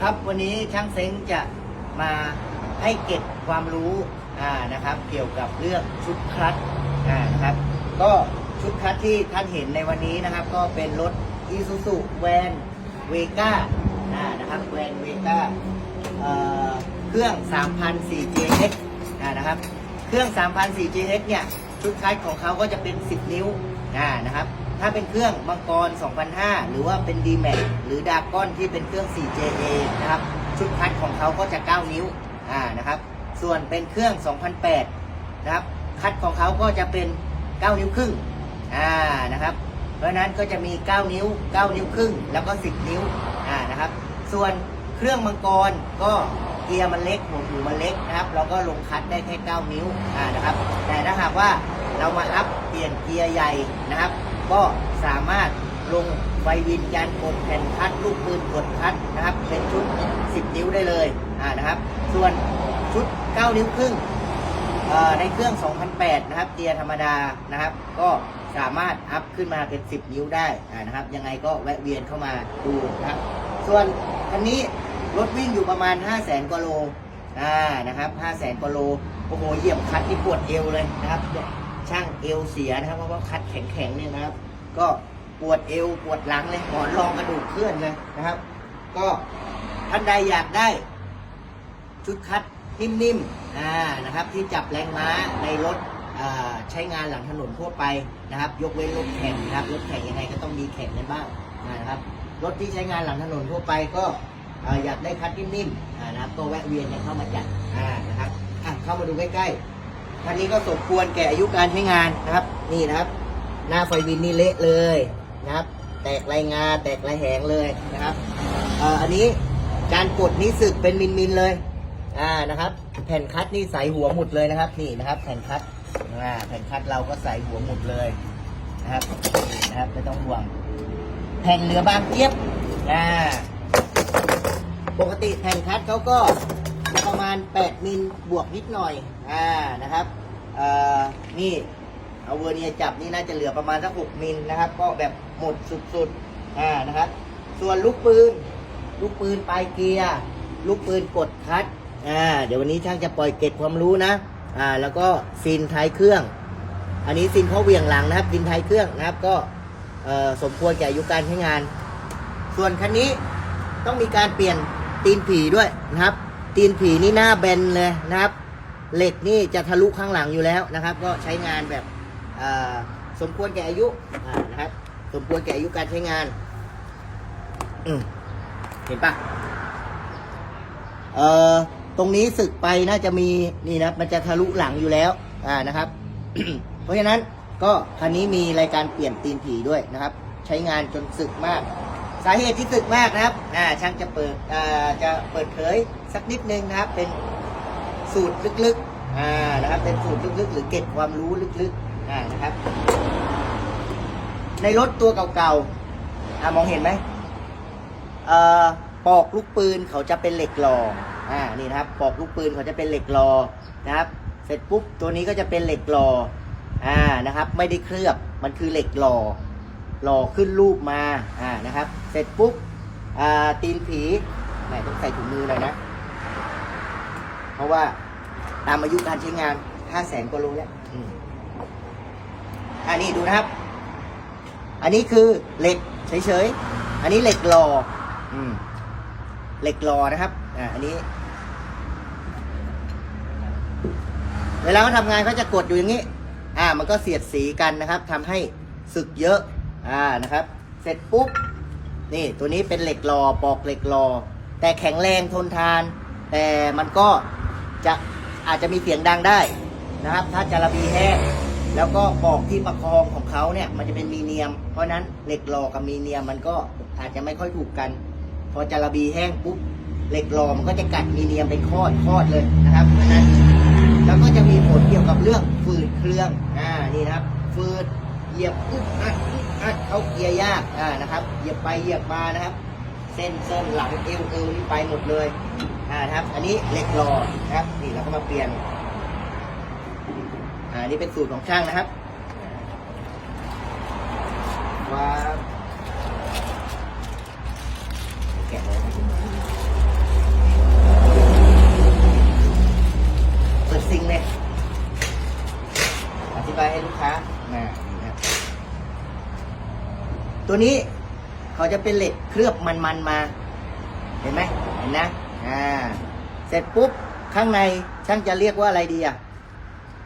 ครับวันนี้ช่างเซ้งจะมาให้เก็บความรู้อ่านะครับ เกี่ยวกับเรื่องชุดคลัตช์อ่านะครับ ก็ชุดคลัตช์ที่ท่านเห็นในวันนี้นะครับ ก็เป็นรถ Isuzu Van Vega อ่านะครับแวนเวก้าเครื่อง 3,000 4JX อ่านะครับ เครื่อง 3,000 4JX เนี่ย ชุดคลัตช์ของเขาก็จะเป็น 10 นิ้วอ่านะครับ ถ้าเป็นเครื่องมังกร2,500หรือว่าเป็น d m a x หรือดาก้อนที่เป็นเครื่อง 4JA นะครับชุดคลัตช์ของเขาก็จะ 9 นิ้วอ่านะครับ ส่วนเป็นเครื่อง2,800นะครับคัดของเขาก็จะเป็น 9 นิ้วครึ่งอ่านะครับ เพราะฉะนั้นก็จะมี 9 นิ้ว 9 นิ้วครึ่ง แล้วก็ 10 นิ้วอ่านะครับ ส่วนเครื่องมังกรก็เกียร์มันเล็กหัวหูมันเล็กนะครับ เราก็ลงคัดได้แค่ 9 นิ้วอ่านะครับ แต่ถ้าหากว่าเรามาอัพเปลี่ยนเกียร์ใหญ่นะครับ ก็สามารถลงไฟวินยันกดแผ่นคัดลูกปืนกดคัดนะครับ เป็นชุด 10 นิ้วได้เลยอ่านะครับ ส่วนชุด 9 นิ้วครึ่งในเครื่อง 2008 นะครับเกียร์ธรรมดานะครับ ก็สามารถอัพขึ้นมาเป็น 10 นิ้วได้นะครับ ยังไงก็แวะเวียนเข้ามาดูนะครับ ส่วนคันนี้รถวิ่งอยู่ประมาณ 5 0 0แสนกว่าโลอ่านะครับ 5 0 0แสนกว่าโล โอ้โห เหยียบคัดที่ปวดเอวเลยนะครับ ช่างเอวเสียนะครับ เพราะว่าคัดแข็งๆเนี่ยนะครับ ก็ปวดเอวปวดหลังเลยหมอนรองกระดูกเคลื่อนเลยนะครับ ก็ท่านใดอยากได้ ชุดคัดนิ่มๆอ่านะครับ ที่จับแรงม้าในรถใช้งานหลังถนนทั่วไปนะครับ ยกเว้นรถแข่งนะครับรถแข่งยังไงก็ต้องมีแข่งกันบ้างนะครับรถที่ใช้งานหลังถนนทั่วไปก็ออยากได้คัดนิ่มๆนะครับก็แวะเวียนกันเข้ามาจัดนะครับเข้ามาดูใกล้ๆ คันนี้ก็สมควรแก่อายุการใช้งานนะครับ นี่นะครับ หน้าไฟวินนี่เละเลยนะครับ แตกลายงาแตกลายแหงเลยนะครับอ,อ,อันนี้การกดนี้สึกเป็นมินๆเลยอ่านะครับ แผ่นคัดนี่ใสหัวหมุดเลยนะครับ นี่นะครับ แผ่นคัดอ่าแผ่นคัดเราก็ใสหัวหมุดเลยนะครับนะครับไม่ต้องห่วง แผ่นเหลือบางเจี๊ยบอ่าปกติแผ่นคัดเขาก็ประมาณ 8 มิลบวกนิดหน่อย อ่า นะครับ อ่อนี่เอาเวอร์เนียจับนี่น่าจะเหลือประมาณสัก6มิลนะครับ ก็แบบหมดสุดๆอ่านะครับ ส่วนลูกปืน ลูกปืนปลายเกียร์ ลูกปืนกดคัดอ่าเดี๋ยววันนี้ช่างจะปล่อยเก็บความรู้นะอ่าแล้วก็ซินท้ายเครื่อง อันนี้ซินเขาเวียงหลังนะครับซินท้ายเครื่องนะครับก็สมควรแก่อายุการใช้งาน ส่วนคันนี้ต้องมีการเปลี่ยนตีนผีด้วยนะครับ ตีนผีนี่หน้าแบนเลยนะครับ เหล็กนี่จะทะลุข้างหลังอยู่แล้วนะครับ ก็ใช้งานแบบสมควรแก่อายุนะครับ สมควรแก่อายุการใช้งานเห็นปะเอ่อตรงนี้สึกไปน่าจะมีนี่นะมันจะทะลุหลังอยู่แล้ว อ่านะครับ เพราะฉะนั้นก็คันนี้มีรายการเปลี่ยนตีนผีด้วยนะครับ ใช้งานจนสึกมาก สาเหตุที่สึกมากนะครับ อ่าช่างจะเปิดอ่าจะเปิดเผยสักนิดนึงนะครับ เป็น สูตรลึกๆอ่านะครับเป็นสูตรลึกๆ หรือเก็บความรู้ลึกๆอ่านะครับ ในรถตัวเก่าๆอ่ามองเห็นไหมเอ่อปอกลูกปืนเขาจะเป็นเหล็กหล่ออ่านี่นะครับ ปอกลูกปืนเขาจะเป็นเหล็กหล่อนะครับ เสร็จปุ๊บตัวนี้ก็จะเป็นเหล็กหล่ออ่านะครับ ไม่ได้เคลือบมันคือเหล็กหล่อหล่อขึ้นรูปมาอ่านะครับ เสร็จปุ๊บอ่าตีนผีแหมต้องใส่ถุงมือหน่อยนะ ราะว่าตามอายุการใช้งานห้าแสนกว่าโลแล้วอืมอ่านี่ดูนะครับ อันนี้คือเหล็กเฉยๆ อันนี้เหล็กหล่ออืมเหล็กหล่อนะครับ อ่า อันนี้ เวลาเขาทำงานเขาจะกดอยู่อย่างนี้ อ่า มันก็เสียดสีกันนะครับทำให้สึกเยอะ อ่า นะครับ เสร็จปุ๊บ นี่ ตัวนี้เป็นเหล็กหล่อปอกเหล็กหล่อแต่แข็งแรงทนทาน แต่มันก็ จะอาจจะมีเสียงดังได้นะครับ ถ้าจาระบีแห้งแล้วก็ปอกที่ประคองของเขาเนี่ย มันจะเป็นมีเนียม เพราะนั้นเหล็กหล่อกับมีเนียมมันก็อาจจะไม่ค่อยถูกกัน พอจาระบีแห้งปุ๊บเหล็กหล่อมันก็จะกัดมีเนียมเป็นคอดคอดเลยนะครับเพราะนั้นแล้วก็จะมีผลเกี่ยวกับเรื่องฝืดเครื่องอ่านี่นะครับฝืดเหยียบอึดอัดอึดอัดเข้าเกียร์ยากอ่านะครับ เหยียบไปเหยียบมานะครับ เส้นเส้นหลังเอวเอวไปหมดเลยอ่ครับ อันนี้เหล็กหล่อครับ นี่เราก็มาเปลี่ยนอันนี้เป็นสูตรของช่างนะครับว่าแกะเปิดซิงเลยอธิบายให้ลูกค้าตัวนี้ เขาจะเป็นเหล็กเคลือบมันๆมา เห็นไหมเห็นนะอ่าเสร็จปุ๊บข้างในช่างจะเรียกว่าอะไรดีอะ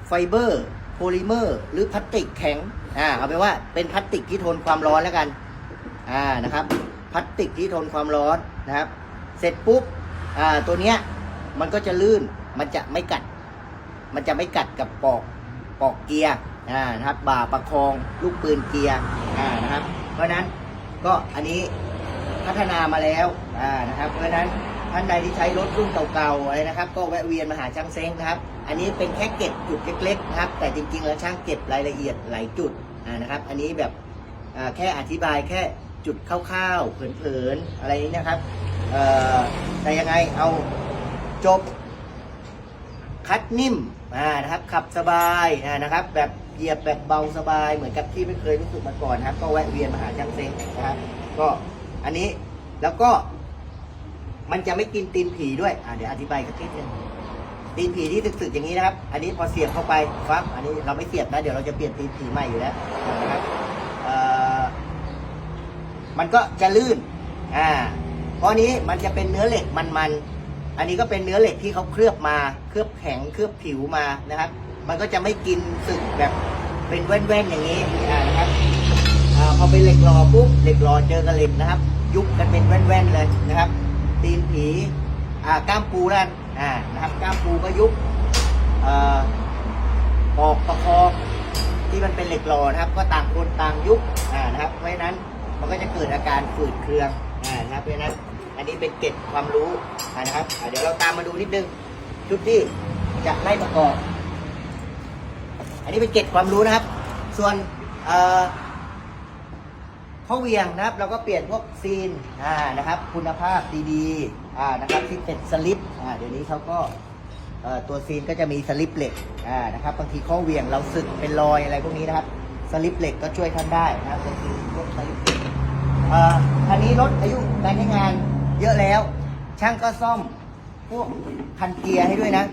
ไฟเบอร์โพลิเมอร์ หรือพลาสติกแข็งอ่าเอาเป็นว่าเป็นพลาสติกที่ทนความร้อนแล้วกันอ่านะครับพลาสติกที่ทนความร้อนนะครับ เสร็จปุ๊บอ่าตัวเนี้ยมันก็จะลื่นมันจะไม่กัด มันจะไม่กัดกับปอกปอกเกียร์อ่านะครับบ่าประคองลูกปืนเกียร์อ่านะครับ เพราะฉะนั้น ก็อันนี้พัฒนามาแล้วอ่านะครับ เพราะฉะนั้นท่านใดที่ใช้รถรุ่นเก่าๆอะไรนะครับ ก็แวะเวียนมาหาช่างเซ้งนะครับ อันนี้เป็นแค่เก็บจุดเล็กๆนะครับ แต่จริงๆ แล้วช่างเก็บรายละเอียดหลายจุดอ่านะครับ อันนี้แบบแค่อธิบายแค่จุดคร่าวๆเผินๆอะไรนี้นะครับแต่ยังไงเอาจบคัดนิ่มอ่านะครับขับสบายอ่านะครับแบบ เหยียบแบบเบาสบายเหมือนกับที่ไม่เคยรู้สึกมาก่อนนะครับ ก็แวะเวียนมาหาช่างเซ็งนะครับก็อันนี้แล้วก็ มันจะไม่กินตีนผีด้วยอ่าเดี๋ยวอธิบายกันนิดนึงตีนผีที่สึกๆอย่างนี้นะครับ อันนี้พอเสียบเข้าไปฟับอันนี้เราไม่เสียบนะเดี๋ยวเราจะเปลี่ยนตีนผีใหม่อยู่แล้วนะครับเอ่อมันก็จะลื่นอ่าเพราะนนี้มันจะเป็นเนื้อเหล็กมันๆ อันนี้ก็เป็นเนื้อเหล็กที่เขาเคลือบมา เคลือบแข็ง เคลือบผิวมานะครับ มันก็จะไม่กินสึกแบบเป็นแว่นๆอย่างนี้นะครับอพอเป็นเหล็กหล่อปุ๊บ เหล็กหล่อเจอกับเหล็กนะครับ ยุบกันเป็นแว่นๆเลยนะครับ ตีนผีอ่าก้ามปูนั่นอ่านะครับ ก้ามปูก็ยุบอ่าปอกประคองที่มันเป็นเหล็กหล่อนะครับ ก็ต่างคนต่างยุบอ่านะครับ เพราะฉะนั้นมันก็จะเกิดอาการฝืดเครืองอ่านะครับ เพราะฉะนั้น อันนี้เป็นเกร็ดความรู้นะครับเดี๋ยวเราตามมาดูนิดนึงชุดที่จะไล่ประกอบ อันนี้เป็นเกร็ดความรู้นะครับ ส่วนเข้อเหวียงนะครับ เราก็เปลี่ยนพวกซีนอ่านะครับ คุณภาพดีๆอ่านะครับที่เป็นสลิปอ่าเดี๋ยวนี้เขาก็เอ่อตัวซีนก็จะมีสลิปเหล็กอ่านะครับบางทีข้อเหวียงเราสึกเป็นรอยอะไรพวกนี้นะครับสลิปเหล็กก็ช่วยท่านได้นะครับบางทีพวกสลิปเหล็กอ่อคันนี้รถอายุการใช้งาน เยอะแล้ว ช่างก็ซ่อมพวกคันเกียร์ให้ด้วยนะ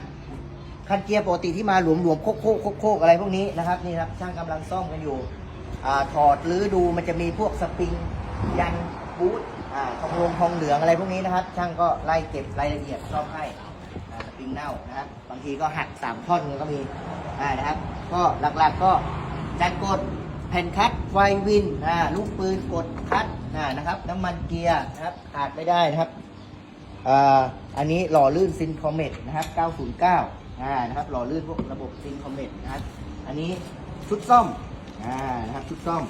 คันเกียร์ปกติที่มาหลวมหลวมๆโคกโคกโคกอะไรพวกนี้นะครับนี่ครับช่างกำลังซ่อมกันอยู่อถอดหรือดูมันจะมีพวกสปริงยันบูททองลงทองเหลืองอะไรพวกนี้นะครับ ช่างก็ไล่เก็บรายละเอียดซ่อมให้สปริงเน่านะครับบางทีก็หักสามท่อนก็มีนะครับ ก็หลักๆก็จานกดแผ่นคัดไฟวินลูกปืนกดคัด อ่านะครับ น้ำมันเกียร์นะครับขาดไม่ได้นะครับอ่าอันนี้หล่อลื่นซินคอมเมตนะครับ 909อ่านะครับหล่อลื่นพวกระบบซินคอมเมตนะครับอันนี้ชุดซ่อมอ่านะครับชุดซ่อม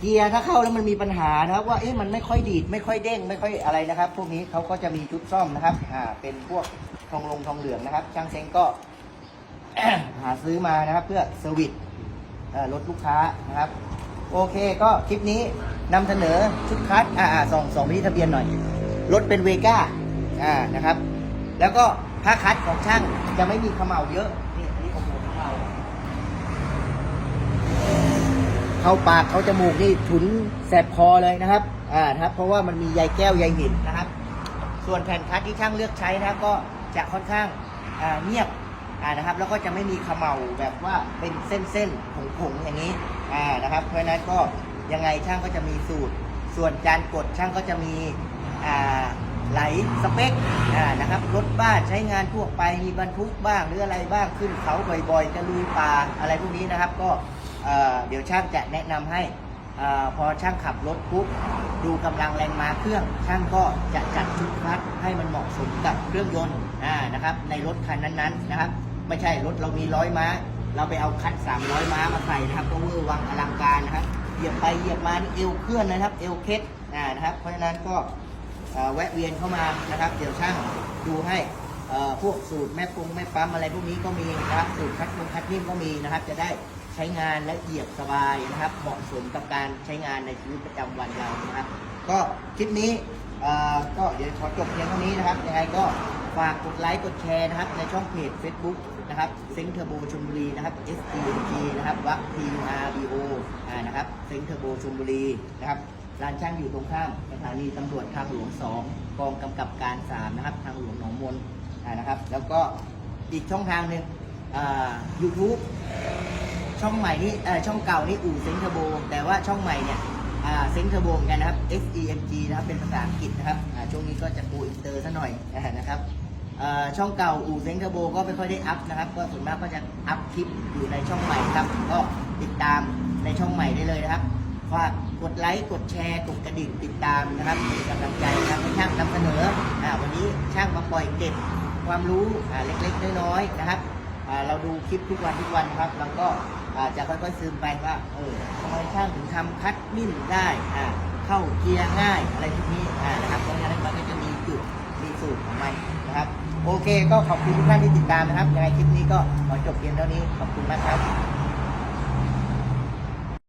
เกียร์ถ้าเข้าแล้วมันมีปัญหานะครับ ว่าเอ๊ะมันไม่ค่อยดีดไม่ค่อยเด้งไม่ค่อยอะไรนะครับ พวกนี้เขาก็จะมีชุดซ่อมนะครับอ่าเป็นพวกทองลงทองเหลืองนะครับช่างเซ็งก็หาซื้อมานะครับเพื่อเซอร์วิสรถลูกค้านะครับ โอเคก็คลิปนี้นำเสนอชุดคัสอ่าส่องสองไปที่ทะเบียนหน่อย รถเป็นเวก้าอ่านะครับ แล้วก็ผ้าคัดของช่างจะไม่มีขม่าเยอะนี่อันนี้ของผมเขม่าเข้าปากเขาจมูกนี่ฉุนแสบคอเลยนะครับอ่านะครับ เพราะว่ามันมีใยแก้วใยหินนะครับ ส่วนแผ่นคัดที่ช่างเลือกใช้นะก็จะค่อนข้างอ่าเงียบ อ่านะครับ แล้วก็จะไม่มีขม่าแบบว่าเป็นเส้นๆผงๆอย่างนี้อ่านะครับ เพราะฉะนั้นก็ยังไงช่างก็จะมีสูตร ส่วนการกดช่างก็จะมีอ่าไหลสเปคอ่านะครับรถบ้านใช้งานทั่วไปมีบรรทุกบ้างหรืออะไรบ้างขึ้นเขาบ่อยๆจะลุยป่าอะไรพวกนี้นะครับ ก็เดี๋ยวช่างจะแนะนำให้อพอช่างขับรถปุ๊บดูกำลังแรงม้าเครื่อง ช่างก็จะจัดชุดคัดให้มันเหมาะสมกับเครื่องยนต์นะครับ ในรถคันนั้นๆนะครับ ไม่ใช่รถเรามีร้อยม้า เราไปเอาคัด300 ม้ามาใส่นะครับก็เวอร์วังอลังการนะครับเหยียบไปเหยียบมานี่เอวเคลื่อนนะครับ เอวเคล็ดอ่านะครับ เพราะฉะนั้นก็แวะเวียนเข้ามานะครับ เดี๋ยวช่างดูให้พวกสูตรแม่ปรุงแม่ปั๊มอะไรพวกนี้ก็มีนะครับสูตรคัดลงคัดนิ่มก็มีนะครับ จะได้ใช้งานและเหยียบสบายนะครับ เหมาะสมกับการใช้งานในชีวิตประจำวันเรานะครับ ก็คลิปนี้ก็เดี๋ยวขอจบเพียงเท่านี้นะครับยังไงก็ฝากกดไลค์กดแชร์นะครับ ในช่องเพจ Facebook นะครับเซ็งเทอร์โบชลบุรีนะครับ S T G นะครับวัค T U R B O อ่านะครับเซ็งเทอร์โบชลบุรีนะครับร้านช่างอยู่ตรงข้ามสถานีตำรวจทางหลวง 2 กองกำกับการ 3 นะครับ ทางหลวงหนองมนนะครับ แล้วก็อีกช่องทางหนึ่งอ่า YouTube ช่องใหม่นี่เอ่อช่องเก่านี่อู่เซ็งเทอร์โบแต่ว่าช่องใหม่เนี่ยเซ็งเทอร์โบเหมือนกันนะครับ S E M G นะครับเป็นภาษาอังกฤษนะครับช่วงนี้ก็จะปูอินเตอร์ซะหน่อยนะครับ ช่องเก่าอู่เซ็งเทอร์โบก็ไม่ค่อยได้อัพนะครับ ก็ส่วนมากก็จะอัพคลิปอยู่ในช่องใหม่ครับ ก็ติดตามในช่องใหม่ได้เลยนะครับฝากกดไลค์กดแชร์กดกระดิ่งติดตามนะครับเป็นกำลังใจนะครับให้ช่างนำเสนออวันนี้ช่างมาปล่อยเก็บความรู้เล็กๆน้อยๆนะครับเราดูคลิปทุกวันทุกวันครับเราก็จะค่อยๆซึมไปว่าเออทำไมช่างถึงทำคัดมิ่นได้เข้าเกียร์ง่ายอะไรพวกนี้นะครับเพราะฉะนั้นมันก็จะมีจุดมีสูตรของมัน โอเค ก็ขอบคุณทุกท่านที่ติดตามนะครับยังไงคลิปนี้ก็ขอจบเพียงเท่านี้ขอบคุณมากครับ